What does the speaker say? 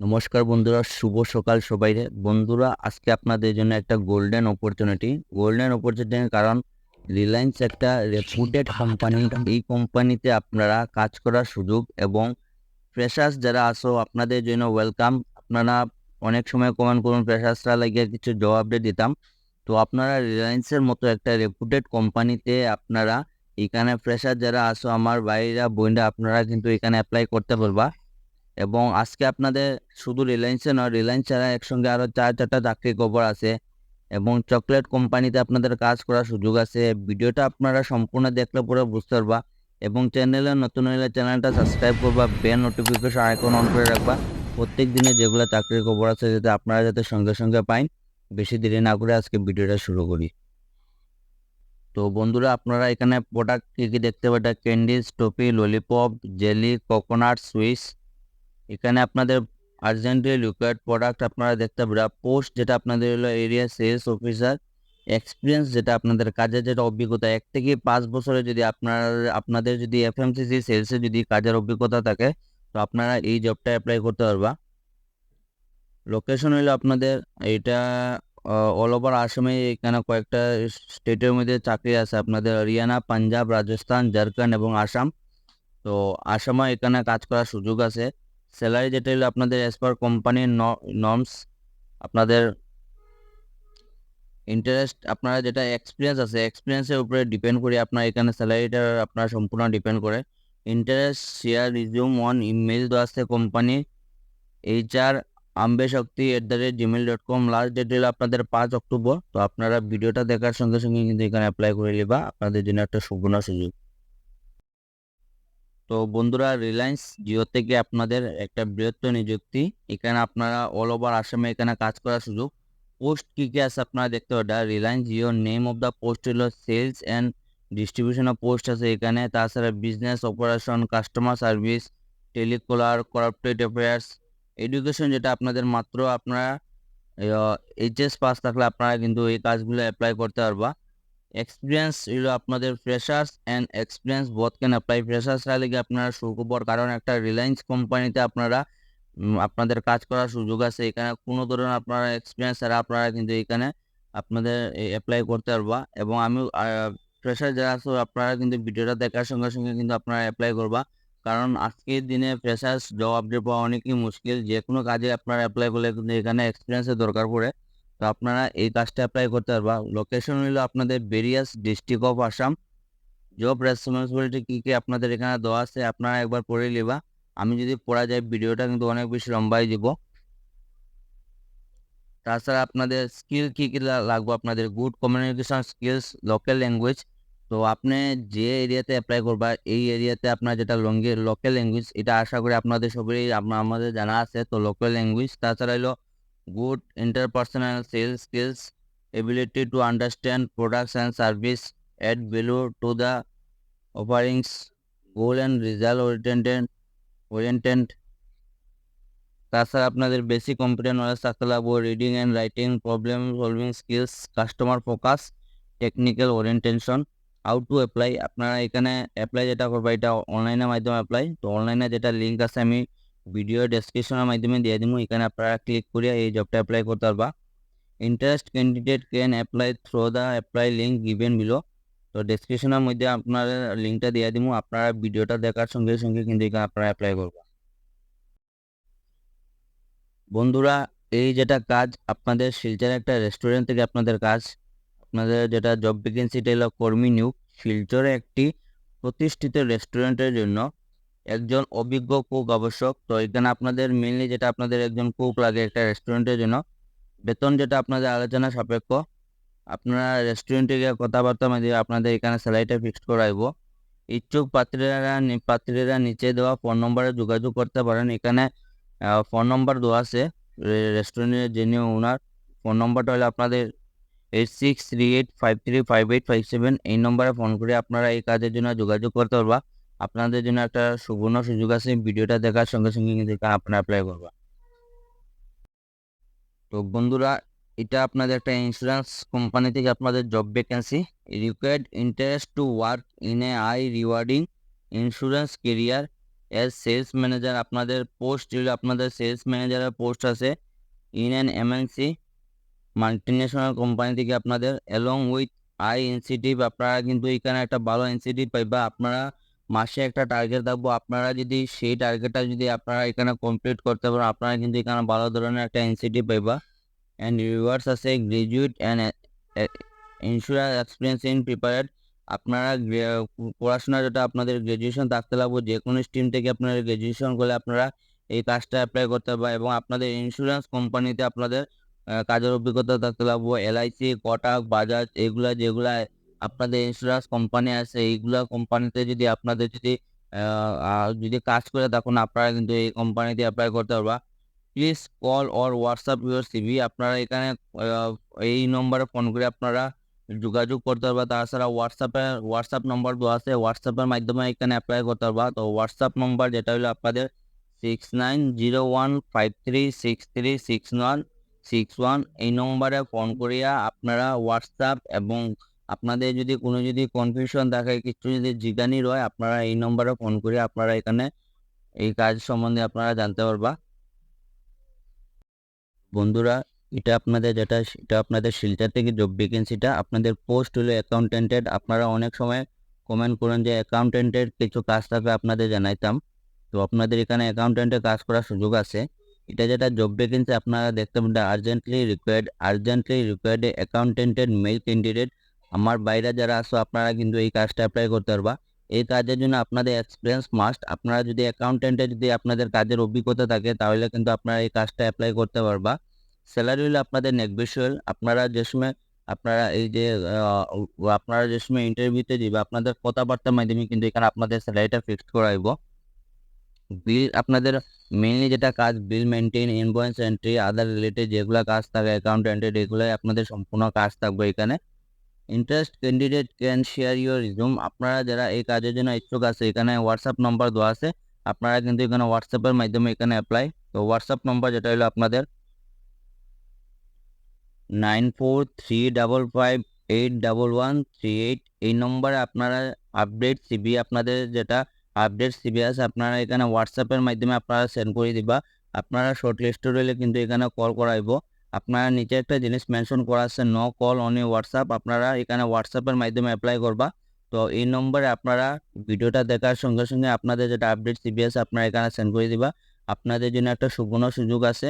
নমস্কার বন্ধুরা, শুভ সকাল সবাই বন্ধুরা, আজকে আপনাদের জন্য একটা গোল্ডেন অপরচুনিটি গোল্ডেন অপরচুনিটির কারণ রিলায়েন্স একটা রেপুটেড কোম্পানি এই কোম্পানিতে আপনারা কাজ করার সুযোগ এবং ফ্রেশার্স যারা আসো আপনাদের জন্য ওয়েলকাম আপনারা অনেক সময় কমেন্ট করুন ফ্রেশার্সরা লাগিয়ে কিছু জবাব দিয়ে দিতাম। তো আপনারা রিলায়েন্সের মতো একটা রেপুটেড কোম্পানিতে আপনারা, এখানে ফ্রেশার যারা আসো আমার ভাইরা, বোনরা, আপনারা কিন্তু এখানে অ্যাপ্লাই করতে পারবা। এবং আজকে আপনাদের শুধু রিলায়েন্সে নয় রিলায়েন্স ছাড়া একসঙ্গে আরও চার চারটা চাকরি খবর আছে এবং চকলেট কোম্পানিতে আপনাদের কাজ করার সুযোগ আছে। ভিডিওটা আপনারা সম্পূর্ণ দেখলে পরে বুঝতে পারবা এবং চ্যানেলে নতুন হলে চ্যানেলটা সাবস্ক্রাইব করবা বেল নোটিফিকেশন আইকন অন করে রাখবা। প্রত্যেক দিনে যেগুলো চাকরির খবর আছে যাতে আপনারা যাতে সঙ্গে সঙ্গে পাইন। বেশি দেরি না করে আজকে ভিডিওটা শুরু করি। তো বন্ধুরা, আপনারা এখানে প্রোডাক্ট কী কী দেখতে পাবেন candies toffee lollipop jelly coconut Swiss এখানে আপনাদের আর্জেন্টলি লিকুইড প্রোডাক্ট আপনারা দেখতে পাবেন পোস্ট যেটা আপনাদের হলো এরিয়া সেলস অফিসার এক্সপিরিয়েন্স যেটা আপনাদের কাজের যেটা অভিজ্ঞতা, এক থেকে পাঁচ বছরে যদি আপনার, আপনাদের যদি এফএমসিসি সেলসে যদি কাজের অভিজ্ঞতা থাকে, তো আপনারা এই জবটা অ্যাপ্লাই করতে পারবা। লোকেশন হলো আপনাদের এটা অল ওভার আসামে এখানে কয়েকটা স্টেটের মধ্যে চাকরি আছে। আপনাদের হরিয়ানা, পাঞ্জাব, রাজস্থান, ঝাড়খণ্ড এবং আসাম। তো আসামে এখানে কাজ করার সুযোগ আছে। স্যালারি যেটা হলো আপনাদের অ্যাজ পার কোম্পানির নর্মস আপনাদের ইন্টারেস্ট আপনারা যেটা এক্সপিরিয়েন্স আছে এক্সপিরিয়েন্সের উপরে ডিপেন্ড করে আপনার এখানে স্যালারিটা আপনার সম্পূর্ণ ডিপেন্ড করে। Interest share resume on email দেওয়া আছে company HR Ambe Shakti at the rate Gmail dot com last date হলো আপনাদের পাঁচ অক্টোবর, তো আপনারা ভিডিওটা দেখার সঙ্গে সঙ্গে কিন্তু এখানে অ্যাপ্লাই করে নেবা, আপনাদের জন্য একটা সুবর্ণ সুযোগ। তো বন্ধুরা রিলায়েন্স জিও থেকে আপনাদের একটা বৃহত্তর নিযুক্তি। এখানে আপনারা অল ওভার আসামে এখানে কাজ করার সুযোগ। পোস্ট কী কী আছে আপনারা দেখতে পাবেন Reliance Jio name of the post হলো sales and distribution of post আছে এখানে। তাছাড়া business operation customer service telecaller corporate affairs education যেটা আপনাদের মাত্র আপনারা এইচএস পাস থাকলে আপনারা কিন্তু এই কাজগুলো অ্যাপ্লাই করতে পারবা। এক্সপিরিয়েন্স হলো আপনাদের freshers and experience both can apply ফ্রেশার্সরা লেগে আপনারা সুখবর কারণ একটা রিলায়েন্স কোম্পানিতে আপনারা আপনাদের কাজ করার সুযোগ আছে। এখানে কোনো ধরনের আপনারা এক্সপিরিয়েন্স ছাড়া আপনারা কিন্তু এখানে আপনাদের অ্যাপ্লাই করতে পারবা। এবং আমি ফ্রেশার যারা আছে, আপনারা কিন্তু ভিডিওটা দেখার সঙ্গে সঙ্গে কিন্তু আপনারা অ্যাপ্লাই করবা। কারণ আজকের দিনে ফ্রেশার্স জব আপডেট পাওয়া অনেকই মুশকিল। যে কোনো কাজে আপনারা অ্যাপ্লাই করলে কিন্তু এখানে এক্সপিরিয়েন্সের দরকার পড়ে। তো আপনারা এই কাজটা অ্যাপ্লাই করতে পারবা। লোকেশন হলো আপনাদের various district of Assam job responsibility কী কী আপনাদের এখানে দেওয়া আছে, আপনারা একবার পড়ে নেবা। আমি যদি পড়া যায়, ভিডিওটা কিন্তু অনেক বেশি লম্বাই দিব। তাছাড়া আপনাদের স্কিল কী কী লাগবে আপনাদের? Good communication skills local language তো আপনি যে এরিয়াতে অ্যাপ্লাই করবা, এই এরিয়াতে আপনার যেটা লঙ্গি লোকাল ল্যাঙ্গুয়েজ এটা আশা করি আপনাদের সবারই আমাদের জানা আছে। তো লোকাল ল্যাঙ্গুয়েজ তাছাড়া হলো good interpersonal sales skills, ability to understand products and service, add value to the offerings, goal and result oriented, oriented. তাছাড়া আপনাদের বেসিক কম্পিউটার নলেজ থাকতে লাগবে reading and writing problem solving skills customer focus technical orientation how to apply আপনারা এখানে apply যেটা করবা এটা অনলাইনের মাধ্যমে অ্যাপ্লাই তো অনলাইনে যেটা লিঙ্ক আছে আমি ভিডিও ডেসক্রিপশনের মাধ্যমে দিয়ে দিব। এখানে আপনারা ক্লিক করে এই জবটা অ্যাপ্লাই করতে পারবা। Interest candidate can apply through the apply link given below তো ডেসক্রিপশনের মধ্যে আপনারা লিঙ্কটা দিয়ে দিব। আপনারা ভিডিওটা দেখার সঙ্গে সঙ্গে কিন্তু এখানে আপনারা অ্যাপ্লাই করবা। বন্ধুরা, এই যেটা কাজ, আপনাদের শিলচর একটা রেস্টুরেন্ট থেকে আপনাদের কাজ। আপনাদের যেটা জব ভ্যাকেন্সিটা হলো কর্মী নিয়োগ। শিলচরে একটি প্রতিষ্ঠিত রেস্টুরেন্টের জন্য একজন অভিজ্ঞ কুক আবশ্যক। তো এখানে আপনাদের মেনলি যেটা আপনাদের একজন কুক লাগে একটা রেস্টুরেন্টের জন্য। বেতন যেটা আপনাদের আলোচনা সাপেক্ষ। আপনারা রেস্টুরেন্টে গিয়ে কথাবার্তা মাধ্যমে আপনাদের এখানে স্যালারিটা ফিক্সড করাইব। ইচ্ছুক পাত্রীরা পাত্রীরা নিচে দেওয়া ফোন নম্বরে যোগাযোগ করতে পারেন। এখানে ফোন নম্বর দেওয়া আছে রেস্টুরেন্টের যিনি ওনার ফোন নম্বরটা হলো আপনাদের eight six three eight five three five eight five seven এই নম্বরে ফোন করে আপনারা এই কাজের জন্য যোগাযোগ করতে পারবা। আপনাদের জন্য একটা সুবর্ণ সুযোগ আছে ভিডিওটা দেখার সঙ্গে সঙ্গে কিন্তু আপনারা অ্যাপ্লাই করবা তো বন্ধুরা, এটা আপনাদের একটা ইন্স্যুরেন্স কোম্পানি থেকে আপনাদের job vacancy required interest to work in a I rewarding insurance career as sales manager আপনাদের পোস্ট যেগুলো আপনাদের সেলস ম্যানেজারের পোস্ট আছে in an MNC multinational company থেকে আপনাদের অ্যালং উইথ আই ইনসিটিভ আপনারা কিন্তু এখানে একটা ভালো ইনসিটিভ পাইবা। আপনারা মাসে একটা টার্গেট থাকব আপনারা যদি সেই টার্গেটটা যদি আপনারা এখানে কমপ্লিট করতে পারেন, আপনারা কিন্তু এখানে ভালো ধরনের একটা ইনসিটিভ পাইবা। অ্যান্ড রিওয়ার্ডস আছে graduate and insurance experience in prepared আপনারা পড়াশোনা যেটা আপনাদের গ্র্যাজুয়েশন থাকতে লাগবে যে কোনো স্ট্রিম থেকে আপনারা গ্র্যাজুয়েশন করলে আপনারা এই কাজটা অ্যাপ্লাই করতে পারবেন এবং আপনাদের ইন্স্যুরেন্স কোম্পানিতে আপনাদের কাজের অভিজ্ঞতা থাকতে লাগবে। এলআইসি কটাক, বাজাজ, এগুলা যেগুলা আপনাদের ইন্স্যুরেন্স কোম্পানি আছে, এইগুলা কোম্পানিতে যদি আপনাদের যদি যদি কাজ করে তখন আপনারা কিন্তু এই কোম্পানিতে অ্যাপ্লাই করতে পারবা। Please call or WhatsApp your CV আপনারা এখানে এই নম্বরে ফোন করে আপনারা যোগাযোগ করতে পারবা। তাছাড়া হোয়াটসঅ্যাপে হোয়াটসঅ্যাপ নম্বর দেওয়া আছে হোয়াটসঅ্যাপের মাধ্যমে এখানে অ্যাপ্লাই করতে পারবা। তো হোয়াটসঅ্যাপ নম্বর যেটা হলো আপনাদের six nine zero one five three six three six one six one এই নম্বরে ফোন করিয়া আপনারা হোয়াটসঅ্যাপ এবং আপনাদের যদি কোনো যদি কনফিউশন থাকে, কিছু যদি জিজ্ঞানি রয়, আপনারা এই নম্বরে ফোন করে আপনারা এখানে এই কাজ সম্বন্ধে আপনারা জানতে পারবা। বন্ধুরা, এটা আপনাদের যেটা, এটা আপনাদের শিলচর থেকে জব ভ্যাকেন্সিটা আপনাদের পোস্ট হলো অ্যাকাউন্টেন্টের আপনারা অনেক সময় কমেন্ট করেন যে অ্যাকাউন্টেন্টের কিছু কাজ থাকবে আপনাদের জানাইতাম। তো আপনাদের এখানে অ্যাকাউন্টেন্টের কাজ করার সুযোগ আছে। এটা যেটা জব ভ্যাকেন্সি আপনারা দেখতে পাবেন আর্জেন্টলি রিকোয়ার্ড আর্জেন্টলি রিকোয়ার্ড অ্যাকাউন্টেন্টের মেল ক্যান্ডিডেট আমার বাইরে যারা আসো আপনারা কিন্তু এই কাজটা অ্যাপ্লাই করতে পারবা। এই কাজের জন্য আপনাদের এক্সপিরিয়েন্স মাস্ট আপনারা যদি অ্যাকাউন্টেন্টে যদি আপনাদের কাজের অভিজ্ঞতা থাকে, তাহলে কিন্তু আপনারা এই কাজটা অ্যাপ্লাই করতে পারবা। স্যালারি হলো আপনাদের নেগোশিয়েবল আপনারা যে সময়, আপনারা এই যে আপনারা যে সময় ইন্টারভিউতে দিবে আপনাদের কথাবার্তার মাধ্যমে কিন্তু এখানে আপনাদের স্যালারিটা ফিক্সড করাইব। বিল আপনাদের মেইনলি যেটা কাজ bill maintain invoice entry other related যেগুলো কাজ থাকে অ্যাকাউন্টেন্টের এগুলোই আপনাদের সম্পূর্ণ কাজ থাকবে এখানে। Interest candidate can share your resume আপনারা যারা এই কাজের জন্য ইচ্ছুক আছে, এখানে হোয়াটসঅ্যাপ নম্বর দেওয়া আছে। আপনারা কিন্তু এখানে হোয়াটসঅ্যাপের মাধ্যমে এখানে অ্যাপ্লাই তো হোয়াটসঅ্যাপ নম্বর যেটা হলো আপনাদের nine four three double five eight double one three eight এই নম্বরে আপনারা আপডেট সিবি আপনাদের যেটা আপডেট সিবি আছে, আপনারা এখানে হোয়াটসঅ্যাপের মাধ্যমে আপনারা সেন্ড করে দিবা। আপনারা শর্ট লিস্টেড হলে কিন্তু এখানে কল করাইব। আপনারা নিচে একটা জিনিস মেনশন করা আছে নো কল অনলি হোয়াটসঅ্যাপ আপনারা এখানে হোয়াটসঅ্যাপের মাধ্যমে অ্যাপ্লাই করবা। তো এই নম্বরে আপনারা ভিডিওটা দেখার সঙ্গে সঙ্গে আপনাদের যেটা আপডেট সিবিএস আপনারা এখানে সেন্ড করে দিবা। আপনাদের জন্য একটা সুবর্ণ সুযোগ আছে।